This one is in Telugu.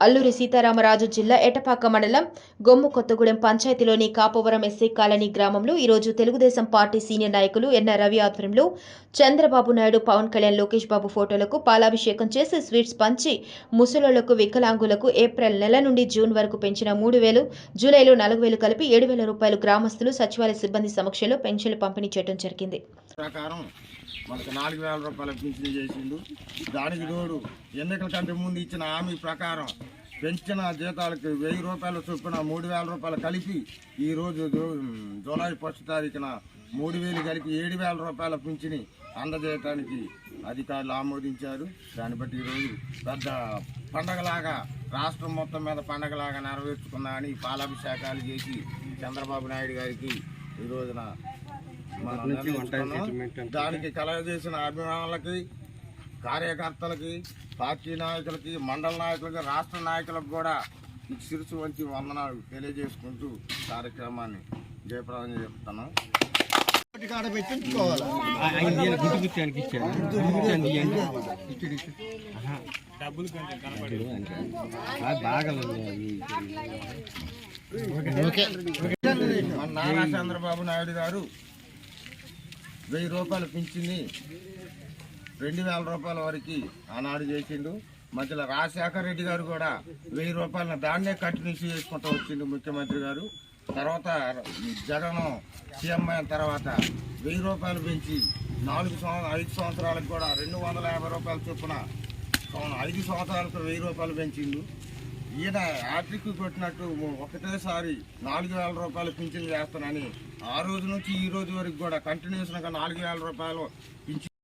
అల్లూరి సీతారామరాజు జిల్లా ఎటపాక మండలం గొమ్ము కొత్తగూడెం పంచాయతీలోని కాపవరం ఎస్సీ కాలనీ గ్రామంలో ఈరోజు తెలుగుదేశం పార్టీ సీనియర్ నాయకులు ఎన్న రవి ఆధ్వర్యంలో చంద్రబాబు నాయుడు పవన్ కళ్యాణ్ లోకేష్ బాబు ఫోటోలకు పాలాభిషేకం చేసి స్వీట్స్ పంచి ముసలోళ్ళకు వికలాంగులకు ఏప్రిల్ నెల నుండి జూన్ వరకు పెంచిన మూడు వేలు జూలైలో నాలుగు వేలు కలిపి ఏడు వేల రూపాయలు గ్రామస్తులు సచివాలయ సిబ్బంది సమక్షంలో పెన్షన్లు పంపిణీ చేయడం జరిగింది. మనకు నాలుగు వేల రూపాయల పింఛన్ చేసిండు. దానికి తోడు ఎన్నికల కంటే ముందు ఇచ్చిన హామీ ప్రకారం పెంచిన జీతాలకు వెయ్యి రూపాయలు చొప్పున మూడు వేల రూపాయలు కలిపి ఈరోజు జూలై ఫస్ట్ తారీఖున మూడు వేలు కలిపి ఏడు వేల రూపాయల పింఛని అందజేయటానికి అధికారులు ఆమోదించారు దాన్ని బట్టి ఈరోజు పెద్ద పండగలాగా రాష్ట్రం మొత్తం మీద పండగలాగా నెరవేర్చుకున్నామని పాలాభిషేకాలు చేసి చంద్రబాబు నాయుడు గారికి ఈ రోజున. దానికి కలగజేసిన అభిమానులకి కార్యకర్తలకి పార్టీ నాయకులకి మండల నాయకులకి రాష్ట్ర నాయకులకు కూడా శిరసు వంచి వందనాలు తెలియజేసుకుంటూ కార్యక్రమాన్ని జయప్రదం చెప్తున్నాం. కాడ పెట్టించుకోవాలి గుర్తు గుర్తానికి ఇచ్చాను గుర్తానికి ఇవ్వండి ఇచ్చాడు ఇచ్చాడు డబ్బులు కొంచెం కనపడదు బాగా ఉంది మన నారా చంద్రబాబు నాయుడు గారు వెయ్యి రూపాయలు పింఛన్ని రెండు వేల రూపాయల వరకు ఆనాడు చేసిండు. మధ్యలో రాజశేఖర రెడ్డి గారు కూడా వెయ్యి రూపాయలను దాన్నే కంటిన్యూ చేసుకుంటూ వచ్చిండు ముఖ్యమంత్రి గారు. తర్వాత జగన్ సీఎం అయిన తర్వాత వెయ్యి రూపాయలు పెంచి నాలుగు సంవత్సరం ఐదు సంవత్సరాలకు కూడా రెండు వందల యాభై రూపాయల చొప్పున ఐదు సంవత్సరాలకు వెయ్యి రూపాయలు పెంచిండు. ఈయన ఆర్టిక్ కొట్టినట్టు ఒకటేసారి నాలుగు వేల రూపాయలు పింఛన్ చేస్తానని ఆ రోజు నుంచి ఈ రోజు వరకు కూడా కంటిన్యూస్గా నాలుగు వేల రూపాయలు పింఛన్